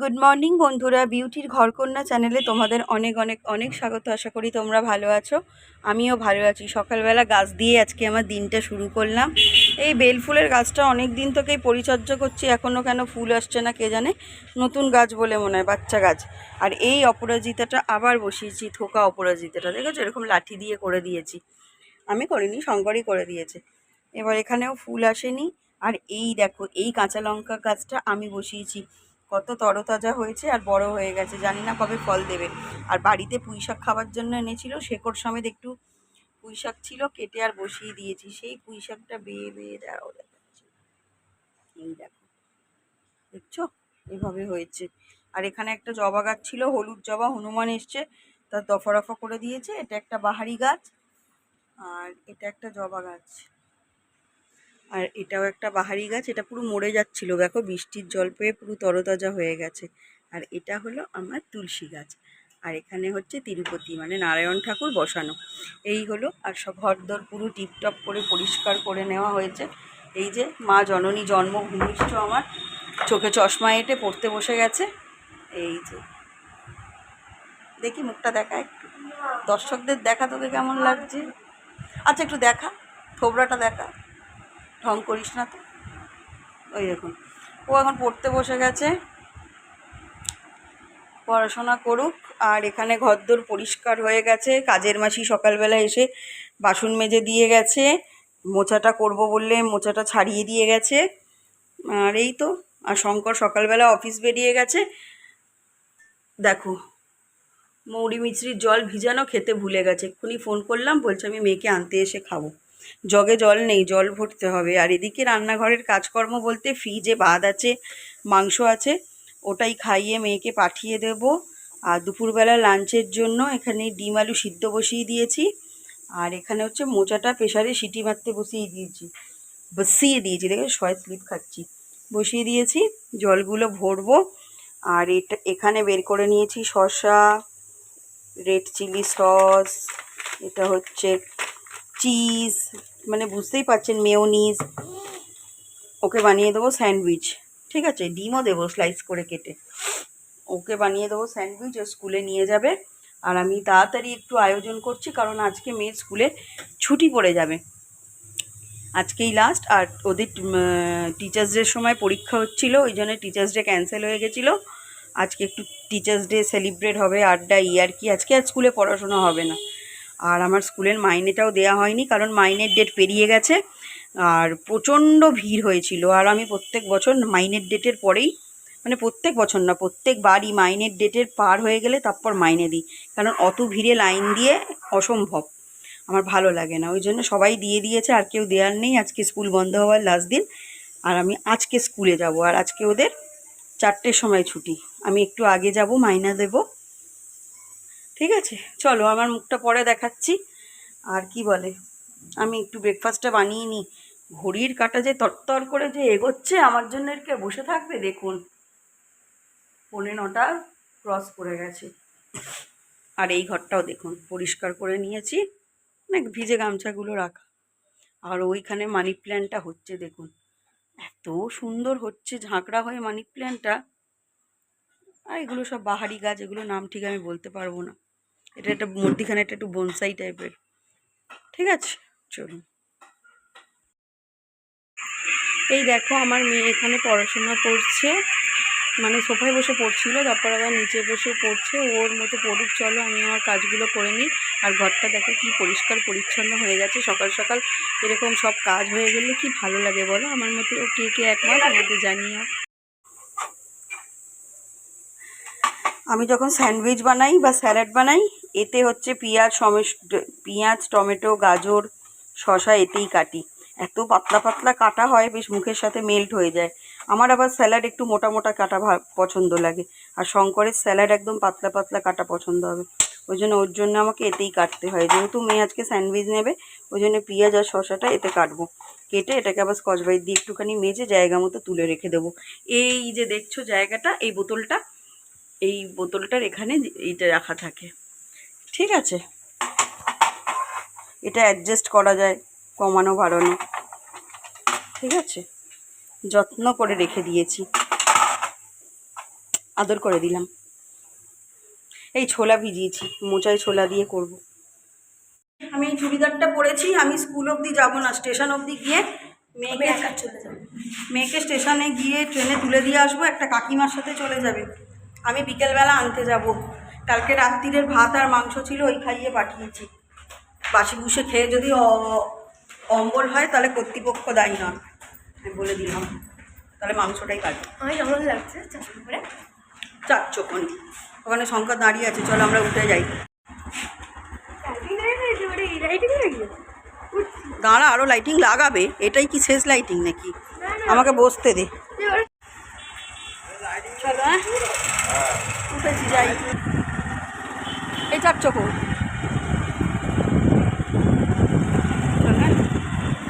Good morning বন্ধুরা। বিউটির ঘরকন্যা চ্যানেলে তোমাদের অনেক অনেক অনেক স্বাগত। আশা করি তোমরা ভালো আছো। আমিও ভালো আছি। সকালবেলা গাছ দিয়ে আজকে আমার দিনটা শুরু করলাম। এই বেল ফুলের গাছটা অনেক দিন থেকেই পরিচর্যা করছি। এখনও কেন ফুল আসছে না কে জানে? নতুন গাছ বলে মনে হয়, বাচ্চা গাছ। আর এই অপরাজিতাটা আবার বসিয়েছি, থোকা অপরাজিতাটা। দেখেছ? এরকম লাঠি দিয়ে করে দিয়েছি। আমি করিনি, শঙ্করই করে দিয়েছে। এবার এখানেও ফুল আসেনি। আর এই দেখো, এই কাঁচা লঙ্কা গাছটা আমি বসিয়েছি। কত তরতাজা হয়েছে আর বড় হয়ে গেছে। জানি না কবে ফল দেবে। আর বাড়িতে পুঁই শাক খাবার জন্য এনেছিল, শেকড় সমেত একটু পুঁই শাক ছিল, কেটে আর বসিয়ে দিয়েছি। সেই পুঁই শাকটা বেয়ে বেয়ে দাঁড়াও দেখাচ্ছি। এই দেখো। দেখছ? এভাবে হয়েছে। আর এখানে একটা জবা গাছ ছিল, হলুদ জবা, হনুমান এসছে তার দফা রফা করে দিয়েছে। এটা একটা বাহারি গাছ, আর এটা একটা জবা গাছ। আর এটাও একটা বাহারি গাছ, এটা পুরো মরে যাচ্ছিল। দেখো, বৃষ্টির জল পেয়ে পুরো তরতাজা হয়ে গেছে। আর এটা হলো আমার তুলসী গাছ। আর এখানে হচ্ছে তিরুপতি মানে নারায়ণ ঠাকুর বসানো। এই হলো, আর সব ঘরদর পুরো টিপটপ করে পরিষ্কার করে নেওয়া হয়েছে। এই যে মা জননী জন্মভূমিষ্ঠ আমার চোখে চশমা এঁটে পড়তে বসে গেছে। এই যে। দেখি মুখটা দেখা একটু। দর্শকদের দেখা তোকে কেমন লাগছে? আচ্ছা একটু দেখা। থোবরাটা দেখা। ঢং করিস না তো। ওই দেখুন। ও এখন পড়তে বসে গেছে। পড়াশোনা করুক। আর এখানে ঘরদোর পরিষ্কার হয়ে গেছে। কাজের মাসি সকালবেলা এসে বাসন মেজে দিয়ে গেছে। মোচাটা করব বললে মোচাটা ছাড়িয়ে দিয়ে গেছে। আর এই তো। আর শঙ্কর সকালবেলা অফিস বেরিয়ে গেছে। দেখো, মৌরি মিছরির জল ভিজানো খেতে ভুলে গেছে। এক্ষুনি ফোন করলাম, বলছে আমি মেয়েকে আনতে এসে খাব। জগে জল নেই, জল ভরতে হবে। আর এদিকে রান্নাঘরের কাজকর্ম বলতে ফ্রিজে ভাত আছে, মাংস আছে, ওটাই খাইয়ে মেয়েকে পাঠিয়ে দেব। আর দুপুরবেলা লাঞ্চের জন্য এখানে ডিম আলু সিদ্ধ বসিয়ে দিয়েছি। আর এখানে হচ্ছে মোচাটা প্রেশারে সিটি মারতে বসিয়ে দিয়েছি। বসিয়ে দিয়েছি, দেখে ছয় স্লিপ খাচ্ছি। বসিয়ে দিয়েছি, জলগুলো ভরবো। আর এটা, এখানে বের করে নিয়েছি শসা, রেড চিলি সস, এটা হচ্ছে চিজ মানে বুঝতেই পারছেন, মেয়োনিজ। ওকে বানিয়ে দেবো স্যান্ডউইচ, ঠিক আছে? ডিমও দেবো স্লাইস করে কেটে। ওকে বানিয়ে দেবো স্যান্ডউইচ, ও স্কুলে নিয়ে যাবে। আর আমি তাড়াতাড়ি একটু আয়োজন করছি, কারণ আজকে মেয়ের স্কুলে ছুটি পড়ে যাবে। আজকেই লাস্ট আর ওদের টিচার্স ডের সময় পরীক্ষা হচ্ছিল, ওই জন্য টিচার্স ডে ক্যান্সেল হয়ে গেছিল। আজকে একটু টিচার্স ডে সেলিব্রেট হবে, আড্ডা ইয়ার কি? আজকে আর স্কুলে পড়াশোনা হবে না। আর আমার স্কুলের মাইনেটাও দেওয়া হয়নি, কারণ মাইনের ডেট পেরিয়ে গেছে আর প্রচণ্ড ভিড় হয়েছিল। আর আমি প্রত্যেক বছর মাইনের ডেটের পরেই মানে প্রত্যেক বছর না প্রত্যেক বারই মাইনের ডেটের পার হয়ে গেলে তারপর মাইনে দিই, কারণ অত ভিড়ে লাইন দিয়ে অসম্ভব। আমার ভালো লাগে না, ওই জন্য সবাই দিয়ে দিয়েছে, আর কেউ দেওয়ার নেই। আজকে স্কুল বন্ধ হওয়ার লাস্ট দিন, আর আমি আজকে স্কুলে যাব। আর আজকে ওদের চারটের সময় ছুটি। আমি একটু আগে যাব, মাইনা দেব। ঠিক আছে? চলো, আমার মুখটা পরে দেখাচ্ছি। আর কি বলে? আমি একটু ব্রেকফাস্টটা বানিয়ে নিই। ঘড়ির কাটা যে তরতর করে যে এগোচ্ছে, আমার জন্য এরকে বসে থাকবে? দেখুন। পৌনে নটা ক্রস করে গেছে। আর এই ঘরটাও দেখুন, পরিষ্কার করে নিয়েছি। অনেক ভিজে গামছাগুলো রাখা। আর ওইখানে মানি প্ল্যান্টটা হচ্ছে, দেখুন। এত সুন্দর হচ্ছে, ঝাঁকড়া হয়ে মানি প্ল্যান্টটা আর এগুলো সব বাহারি গাছ এগুলো নাম ঠিক আমি বলতে পারব না। এটা একটা মধ্যিখানে একটা একটু বনসাই টাইপের ঠিক আছে, চলুন। এই দেখো আমার মেয়ে এখানে পড়াশোনা করছে মানে সোফায় বসে পড়ছিল, তারপর আবার নিচে বসে পড়ছে, ওর মতো পড়ুক, চলো আমি আমার কাজগুলো করে নিই। আর ঘরটা দেখো কি পরিষ্কার পরিচ্ছন্ন হয়ে গেছে, সকাল সকাল এরকম সব কাজ হয়ে গেলে কি ভালো লাগে বলো? আমার মতো কে কে একমত আমাদের জানিও। আমি যখন স্যান্ডউইচ বানাই বা স্যালাড বানাই, এতে হচ্ছে পেঁয়াজ সমেস পেঁয়াজ, টমেটো, গাজর শশা এতেই কাটি। এত পাতলা পাতলা কাটা হয়, বেশ মুখের সাথে মেল্ট হয়ে যায়। আমার আবার স্যালাড একটু মোটা মোটা কাটা পছন্দ লাগে। আর শঙ্করের স্যালাড একদম পাতলা পাতলা কাটা পছন্দ হবে। ওই জন্য ওর জন্য আমাকে এতেই কাটতে হয়। যেহেতু মেয়ে আজকে স্যান্ডউইচ নেবে, ওই জন্য পেঁয়াজ আর শশাটা এতে কাটবো। কেটে এটাকে আবার স্কচ ব্রাইট দিয়ে একটুখানি মেজে জায়গা মতো তুলে রেখে দেবো। এই যে দেখছ জায়গাটা, এই বোতলটা এই বোতলটার এখানে এইটা রাখা থাকে। ঠিক আছে? এটা অ্যাডজাস্ট করা যায় কমানো বাড়ানো। ঠিক আছে? যত্ন করে রেখে দিয়েছি। আদর করে দিলাম। এই ছোলা ভিজিয়েছি মোচায় ছোলা দিয়ে করব। আমি এই চুড়িদারটা পরেছি আমি স্কুল অবধি যাব না স্টেশন অবধি গিয়ে মেয়েকে একা চলে যাব। মেয়েকে স্টেশনে গিয়ে ট্রেনে তুলে দিয়ে আসব একটা কাকিমার সাথে চলে যাবে। আমি বিকেলবেলা আনতে যাব। কালকে রাত্রিরের ভাত আর মাংস ছিল ওই খাইয়ে পাঠিয়েছি। বাসি বুসে খেয়ে যদি অ- অম্বল হয় তাহলে কর্তৃপক্ষ দায়ী নয় আমি বলে দিলাম। তাহলে মাংসটাই কাটবে। চার চোখন ওখানে সংখ্যা দাঁড়িয়ে আছে চলো আমরা উঠে যাই। দাঁড়া আরও লাইটিং লাগাবে। এটাই কি শেষ লাইটিং নাকি? আমাকে বসতে দে। উঠেছি যাই এই চার।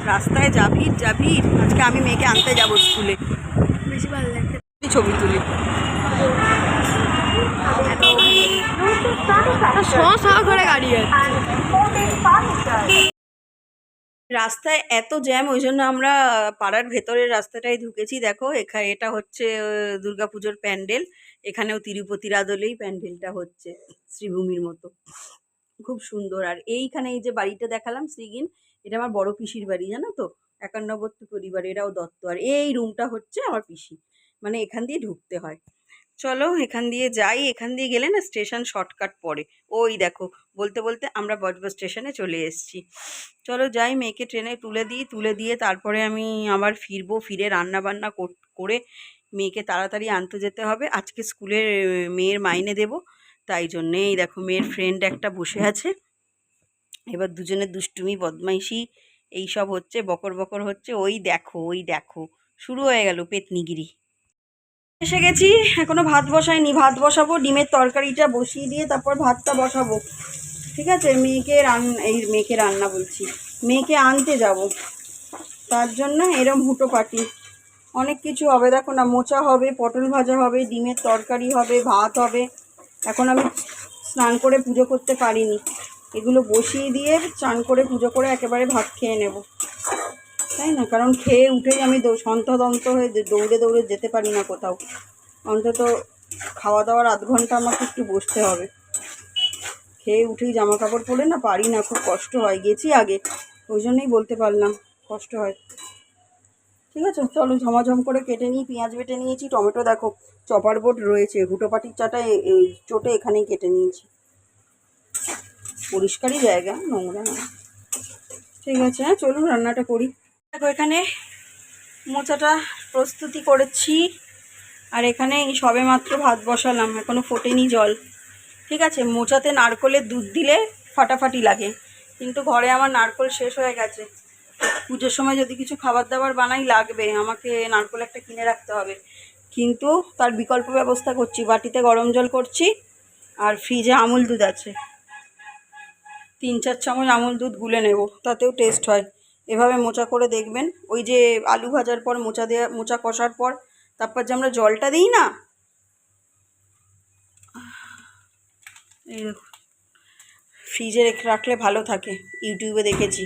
রাস্তায় যাবির যাবির আজকে আমি মেয়েকে আনতে যাব স্কুলে ছবি তুলি শ করে গাড়ি আছে রাস্তায় এত জ্যাম ওই জন্য আমরা পাড়ার ভেতরের রাস্তাটায় ঢুকেছি। দেখো এখানে এটা হচ্ছে দুর্গাপুজোর প্যান্ডেল। এখানেও তিরুপতির আদলেই প্যান্ডেলটা হচ্ছে, শ্রীভূমির মতো। খুব সুন্দর। আর এইখানে এই যে বাড়িটা দেখালাম, শ্রীগিন, এটা আমার বড় পিসির বাড়ি, জানো তো? একান্নবর্তী পরিবার, এরাও দত্ত। আর এই রুমটা হচ্ছে আমার পিসি। মানে এখান দিয়ে ঢুকতে হয়। চলো এখান দিয়ে যাই। এখান দিয়ে গেলে না স্টেশন শর্টকাট পড়ে। ওই দেখো, বলতে বলতে আমরা বজবজ স্টেশনে চলে এসেছি। চলো যাই, মেয়েকে ট্রেনে তুলে দিই। তুলে দিয়ে তারপরে আমি আবার ফিরবো। ফিরে রান্না বান্না কর- মেয়েকে তাড়াতাড়ি আনতে যেতে হবে। আজকে স্কুলের মেয়ের মাইনে দেব। তাই জন্যে এই দেখো মেয়ের ফ্রেন্ড একটা বসে আছে। এবার দুজনের দুষ্টুমি, বদমাইশি এই সব হচ্ছে, বকর বকর হচ্ছে। ওই দেখো ওই দেখো। শুরু হয়ে গেল পেতনিগিরি। এসে গেছি, এখনও ভাত বসাইনি। ভাত বসাবো, ডিমের তরকারিটা বসিয়ে দিয়ে তারপর ভাতটা বসাবো। ঠিক আছে? মেয়েকে রান, এই মেয়েকে রান্না বলছি। মেয়েকে আনতে যাব। তার জন্য এরম হুটো পাটি। অনেক কিছু হবে। দেখো না, মোচা হবে, পটল ভাজা হবে, ডিমের তরকারি হবে, ভাত হবে। এখন আমি স্নান করে পুজো করতে পারিনি। এগুলো বসিয়ে দিয়ে চান করে পুজো করে একেবারে ভাত খেয়ে নেব। তাই না? কারণ খেয়ে উঠেই আমি সন্তদন্ত হয়ে দৌড়ে দৌড়ে যেতে পারি না কোথাও। অন্তত খাওয়া দাওয়ার আধ ঘণ্টা আমাকে একটু বসতে হবে। খেয়ে উঠেই জামা কাপড় পরে না পারি না, খুব কষ্ট হয়। গেছি আগে, ওই জন্যই বলতে পারলাম, কষ্ট হয়। ঠিক আছে, চলো ঝমাঝম করে কেটে নিই, পেঁয়াজ বেটে নিয়েছি, টমেটো দেখো, চপার বোর্ড রয়েছে। হুটোপাটির চাটা চোটে এখানেই কেটে নিয়েছি। পরিষ্কারই জায়গা, নোংরা ঠিক আছে হ্যাঁ চলুন রান্নাটা করি। দেখো, এখানে মোচাটা প্রস্তুতি করেছি। আর এখানে সবে মাত্র ভাত বসালাম এখনও ফোটেনি জল। ঠিক আছে, মোচাতে নারকলের দুধ দিলে ফাটাফাটি লাগে। কিন্তু ঘরে আমার নারকল শেষ হয়ে গেছে। পুজোর সময় যদি কিছু খাবার দাবার বানাই লাগবে, আমাকে নারকল একটা কিনে রাখতে হবে। কিন্তু তার বিকল্প ব্যবস্থা করছি, বাটিতে গরম জল করছি, আর ফ্রিজে আমুল দুধ আছে। তিন চার চামচ আমুল দুধ গুলে নেব, তাতেও টেস্ট হয়। এভাবে মোচা করে দেখবেন। ওই যে আলু ভাজার পর, মোচা দেওয়া মোচা কষার পর, তারপর যে আমরা জলটা দিই না? ফ্রিজে রেখে রাখলে ভালো থাকে। ইউটিউবে দেখেছি।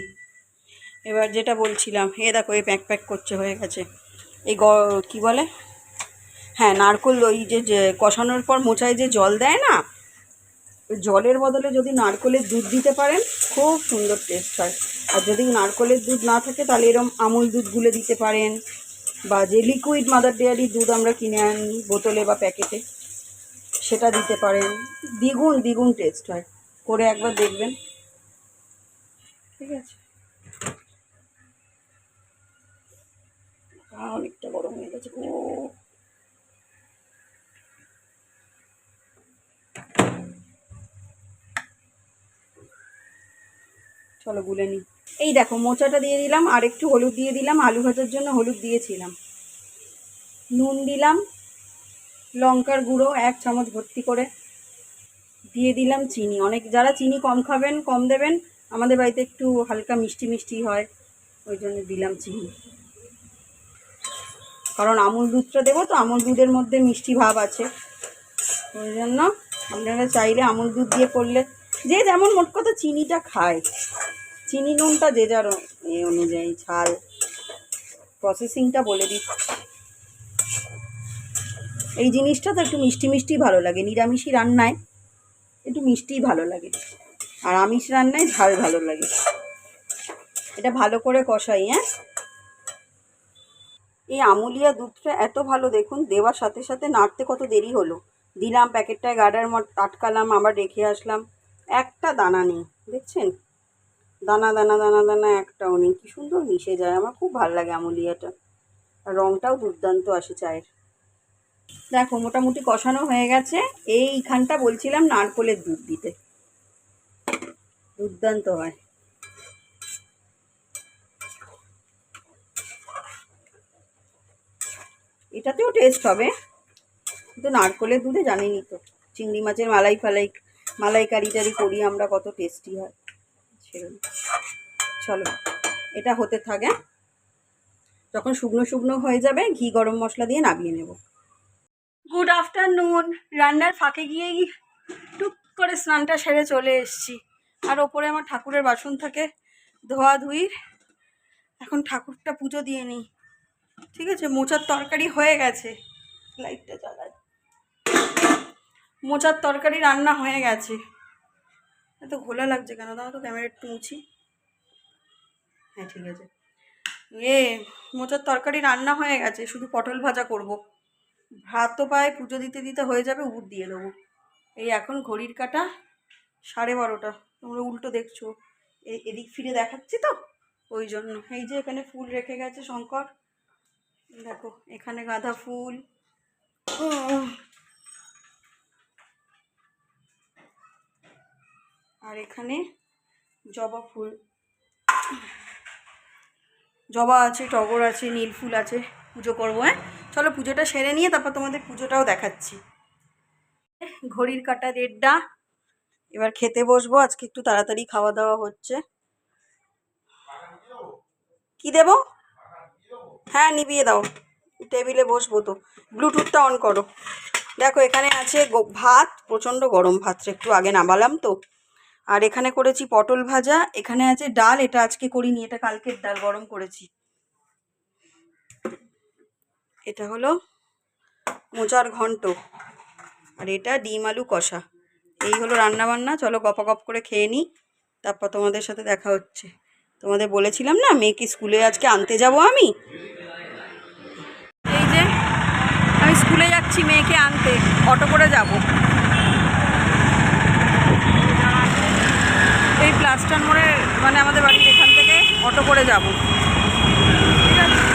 এবার যেটা বলছিলাম, এ দেখো, এই প্যাক প্যাক করছে, হয়ে গেছে। এই গ, কী বলে? হ্যাঁ নারকোল ওই যে যে কষানোর পর মোচায় যে জল দেয় না ওই জলের বদলে যদি নারকোলের দুধ দিতে পারেন, খুব সুন্দর টেস্ট হয়। আর যদি নারকোলের দুধ না থাকে, তাহলে এরম আমুল দুধ গুলে দিতে পারেন। বা যে লিকুইড মাদার ডেয়ারির দুধ আমরা কিনে আনি বোতলে বা প্যাকেটে, সেটা দিতে পারেন। দ্বিগুণ দ্বিগুণ টেস্ট হয়। করে একবার দেখবেন। ঠিক আছে? অনেকটা গরম হয়ে গেছে। ও। চলো গুলে নিই এই দেখো, মোচাটা দিয়ে দিলাম, আর একটু হলুদ দিয়ে দিলাম, আলু ভাজার জন্য হলুদ দিয়েছিলাম। নুন দিলাম, লঙ্কার গুঁড়ো, এক চামচ ভর্তি করে। দিয়ে দিলাম চিনি। অনেক, যারা চিনি কম খাবেন, কম দেবেন, আমাদের বাড়িতে একটু হালকা মিষ্টি মিষ্টি হয়, ওই জন্য দিলাম চিনি। কারণ আমুল দুধটা দেবো তো, আমুল দুধের মধ্যে মিষ্টি ভাব আছে। ওই জন্য আপনারা চাইলে আমুল দুধ দিয়ে করলে, যে যেমন মোট কথা চিনিটা খায়। চিনি নুনটা যে যার এ অনুযায়ী ঝাল। প্রসেসিংটা বলে দিচ্ছি এই জিনিসটা তো একটু মিষ্টি মিষ্টি ভালো লাগে নিরামিষি রান্নায় একটু মিষ্টিই ভালো লাগে। আর আমিষ রান্নায় ঝাল ভালো লাগে। এটা ভালো করে কষাই হ্যাঁ? এই আমুলিয়া দুধটা এত ভালো দেখুন, দেওয়ার সাথে সাথে নাড়তে কত দেরি হলো। দিলাম প্যাকেটটায় গার্ডার মত আটকালাম, আবার রেখে আসলাম। একটা দানা নেই, দেখছেন? দানা দানা দানা দানা একটাও নেই। কি সুন্দর মিশে যায়। আমার খুব ভালো লাগে আমুলিয়াটা। আর রঙটাও দুর্দান্ত আসে চায়ের। দেখো, মোটামুটি কষানো হয়ে গেছে। এইখানটা বলছিলাম নারকোলের দুধ দিতে। দুর্দান্ত হয়। এটাতেও টেস্ট হবে। কিন্তু নারকোলের দুধে জানিনি তো। চিংড়ি মাছের মালাই ফালাই, মালাইকারি টারি করি আমরা কত টেস্টি হয়। সেরকম চলো, এটা হতে থাকে। যখন শুকনো শুকনো হয়ে যাবে, ঘি গরম মশলা দিয়ে নামিয়ে নেব। গুড আফটারনুন রান্নার ফাঁকে গিয়েই টুক করে স্নানটা সেরে চলে এসেছি। আর ওপরে আমার ঠাকুরের বাসন থাকে, ধোয়া ধুইর। এখন ঠাকুরটা পুজো দিয়ে নিই। ঠিক আছে, মোচার তরকারি হয়ে গেছে। লাইটটা জ্বালায়। মোচার তরকারি রান্না হয়ে গেছে। এত ঘোলা লাগছে কেন? দাও তো, ক্যামেরা একটু মুছি। হ্যাঁ ঠিক আছে। এ, মোচার তরকারি রান্না হয়ে গেছে, শুধু পটল ভাজা করব। ভাত তো পায়ে পুজো দিতে দিতে হয়ে যাবে উঠ দিয়ে দেবো। এই এখন ঘড়ির কাটা সাড়ে বারোটা। তোমরা উল্টো দেখছ। এদিক ফিরে দেখাচ্ছি তো? ওই জন্য। এই যে এখানে ফুল রেখে গেছে শঙ্কর। দেখো, এখানে গাঁদা ফুল। আর এখানে জবা ফুল। জবা আছে, টগর আছে, নীল ফুল আছে। পুজো করব হ্যাঁ? চলো পুজোটা সেরে নিয়ে তারপর তোমাদের পুজোটাও দেখাচ্ছি। ঘড়ির কাটা দেড়টা। এবার খেতে বসবো, আজকে একটু তাড়াতাড়ি খাওয়া দাওয়া হচ্ছে। কি দেব? হ্যাঁ নিভিয়ে দাও। টেবিলে বসবো তো। ব্লুটুথটা অন করো। দেখো, এখানে আছে ভাত, প্রচণ্ড গরম ভাতটা একটু আগে নামালাম তো। আর এখানে করেছি পটল ভাজা, এখানে আছে ডাল, এটা আজকে করিনি, এটা কালকের ডাল, গরম করেছি। এটা হলো মোচার ঘন্ট, আর এটা ডিম আলু কষা। এই হলো রান্না বান্না চলো গপা গপ করে খেয়ে নিই তারপর তোমাদের সাথে দেখা হচ্ছে। তোমাদের বলেছিলাম না মেয়েকে স্কুলে আজকে আনতে যাব আমি? এই যে, আমি স্কুলে যাচ্ছি মেয়েকে আনতে, অটো করে যাব এই প্লাস্টার মোড়ে মানে আমাদের বাড়ির এখান থেকে অটো করে যাব ঠিক আছে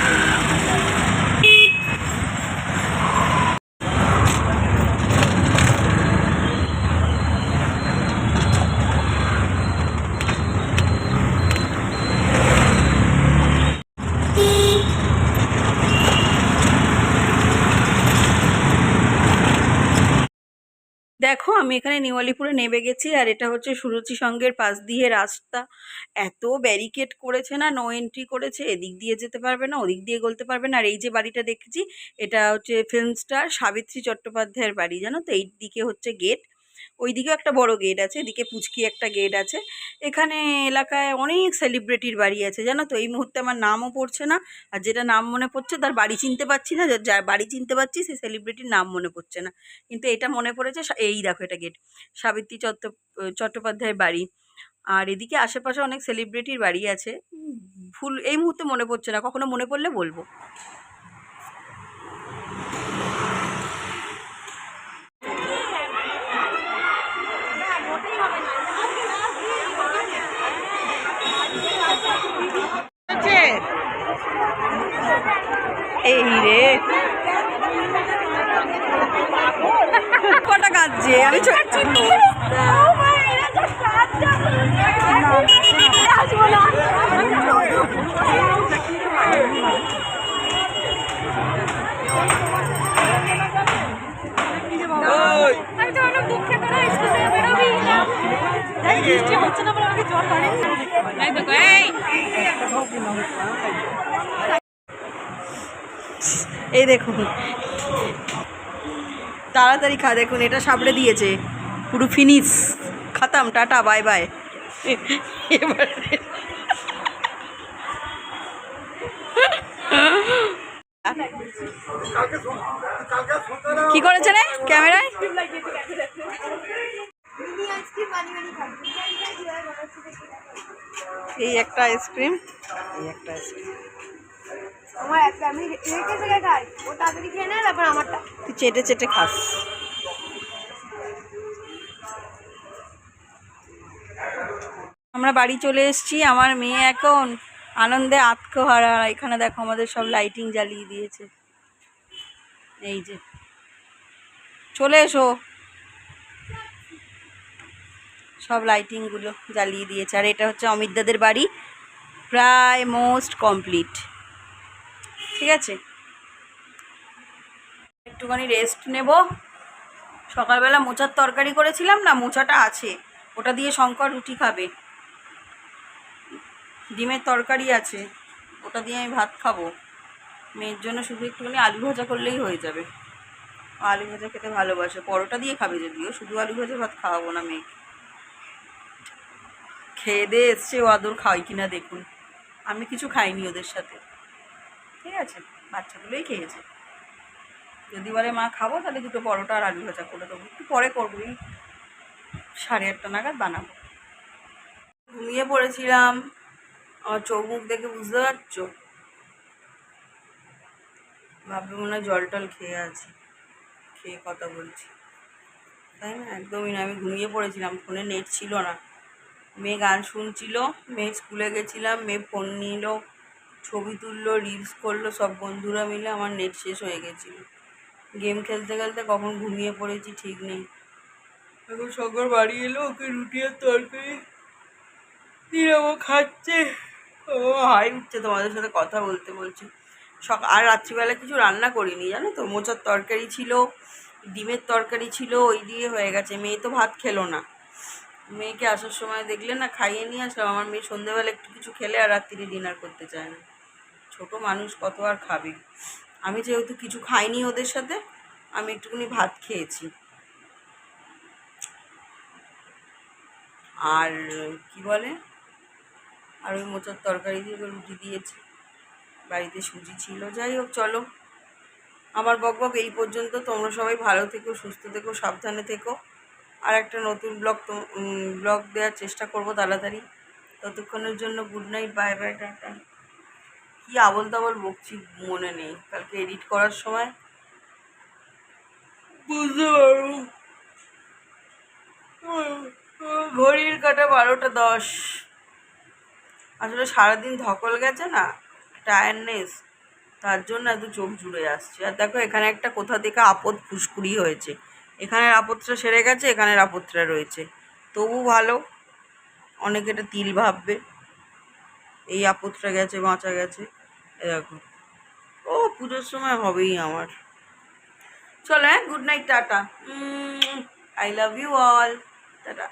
দেখো, আমি এখানে নেওয়ালিপুরে নেমে গেছি আর এটা হচ্ছে সুরুচি সঙ্গের পাশ দিয়ে রাস্তা। এত ব্যারিকেড করেছে না নো এন্ট্রি করেছে, এদিক দিয়ে যেতে পারবে না, ওদিক দিয়ে গলতে পারবে না। আর এই যে বাড়িটা দেখেছি, এটা হচ্ছে ফিল্ম স্টার সাবিত্রী চট্টোপাধ্যায়ের বাড়ি, জানো তো? এই দিকে হচ্ছে গেট ওইদিকেও একটা বড় গেট আছে, এদিকে পুচকি একটা গেট আছে। এখানে এলাকায় অনেক সেলিব্রিটির বাড়ি আছে, জানো তো? এই মুহূর্তে আমার নামও পড়ছে না, আর যেটা নাম মনে পড়ছে তার বাড়ি চিনতে পারছি না, যার বাড়ি চিনতে পারছি সেই সেলিব্রিটির নাম মনে পড়ছে না। কিন্তু এটা মনে পড়েছে এই দেখো এটা গেট সাবিত্রী চট্ট চট্টোপাধ্যায়ের বাড়ি। আর এদিকে আশেপাশে অনেক সেলিব্রিটির বাড়ি আছে। ভুল, এই মুহূর্তে মনে পড়ছে না, কখনো মনে পড়লে বলব। এই রে। কটা কাঁদছে? আমি ছোট দেখুন। তাড়াতাড়ি খা, দেখুন, এটা সাবড়ে দিয়েছে। পুরো ফিনিশ খাতাম, টাটা বাই বাই কি করেছে রে ক্যামেরায়? এই একটা আইসক্রিম এই একটা আইসক্রিম আমার আমি রেখে খাই ও তাড়াতাড়ি খেয়ে নেয়, তারপর আমারটা। তুই চেটে চেটে খাস। আমরা বাড়ি চলে এসেছি, আমার মেয়ে এখন আনন্দে আত্মহারা। এখানে দেখো আমাদের সব লাইটিং জ্বালিয়ে দিয়েছে। এই যে। চলে এসো। সব লাইটিংগুলো জ্বালিয়ে দিয়েছে। আর এটা হচ্ছে অমিতদাদের বাড়ি, প্রায় মোস্ট কমপ্লিট ঠিক আছে? একটুখানি রেস্ট নেব। সকালবেলা মোচার তরকারি করেছিলাম না, মোচাটা আছে। ওটা দিয়ে শঙ্কর রুটি খাবে। ডিমের তরকারি আছে, ওটা দিয়ে আমি ভাত খাব। মেয়ের জন্য শুধু একটুখানি আলু ভাজা করলেই হয়ে যাবে। আলু ভাজা খেতে ভালোবাসে, পরোটা দিয়ে খাবে যদিও, শুধু আলু ভাজা ভাত খাওয়াবো না মেয়েকে। খেয়ে দিয়ে এসছে, ও আদর খাওয়াই কিনা দেখুন। আমি কিছু খাইনি ওদের সাথে। ঠিক আছে বাচ্চাগুলোই খেয়েছে। যদি বলে, মা, খাব, তাহলে দুটো পরোটা আর আলু ভাজা করে দেবো। একটু পরে করব এই সাড়ে আটটা নাগাদ বানাবো। ঘুমিয়ে পড়েছিলাম। আমার চোখ মুখ দেখে বুঝতে পারছ? ভাববে মনে হয় জল টল খেয়ে আছি, খেয়ে কথা বলছি। তাই না? একদমই না। আমি ঘুমিয়ে পড়েছিলাম। ফোনে নেট ছিল না। মেয়ে গান শুনছিল, মেয়ে স্কুলে গেছিলাম, মেয়ে ফোন নিল। ছবি তুললো রিলস করল, সব বন্ধুরা মিলে আমার নেট শেষ হয়ে গেছিল। গেম খেলতে খেলতে কখন ঘুমিয়ে পড়েছি ঠিক নেই। এখন শঙ্কর বাড়ি এলো, ওকে রুটি আর তরকারি দিয়ে ও খাচ্ছে। ও হাই উঠছে, তোমাদের সাথে কথা বলতে বলছি। সক আর রাত্রিবেলা কিছু রান্না করিনি, জানো তো? মোচার তরকারি ছিল, ডিমের তরকারি ছিল, ওই দিয়ে হয়ে গেছে। মেয়ে তো ভাত খেলো না। মেয়েকে আসার সময় দেখলে না, খাইয়ে নিয়ে আসলাম। আমার মেয়ে সন্ধ্যেবেলা একটু কিছু খেলে আর রাত্রিরে ডিনার করতে চায় না। ছোট মানুষ কত আর খাবে? আমি যেহেতু কিছু খাইনি ওদের সাথে, আমি একটুখানি ভাত খেয়েছি। আর কি বলে? আর ওই মোচার তরকারি দিয়ে রুটি দিয়েছি। বাড়িতে সুজি ছিল। যাই হোক, চলো। আমার বকবক এই পর্যন্ত। তোমরা সবাই ভালো থেকো, সুস্থ থেকো, সাবধানে থেকো। আর একটা নতুন ব্লগ তো ব্লগ দেওয়ার চেষ্টা করব তাড়াতাড়ি। ততক্ষণের জন্য good night bye bye tata. কি আবল তাবল বকছি মনে নেই। কালকে এডিট করার সময়? বুঝতে পারব। ঘড়ির কাটা বারোটা দশ। আসলে সারাদিন ধকল গেছে না টায়ারনেস তার জন্য এত চোখ জুড়ে আসছে আর দেখো, এখানে একটা কোথা থেকে আপদ ফুসকুড়ি হয়েছে। এখানের আপদটা সেরে গেছে, এখানের আপদটা রয়েছে। তবু ভালো, অনেকে এটা তিল ভাববে। এই আপদটা গেছে, বাঁচা গেছে। এ দেখো ও, পুজোর সময় হবেই আমার। চলো হ্যাঁ good night tata. I love you all tata.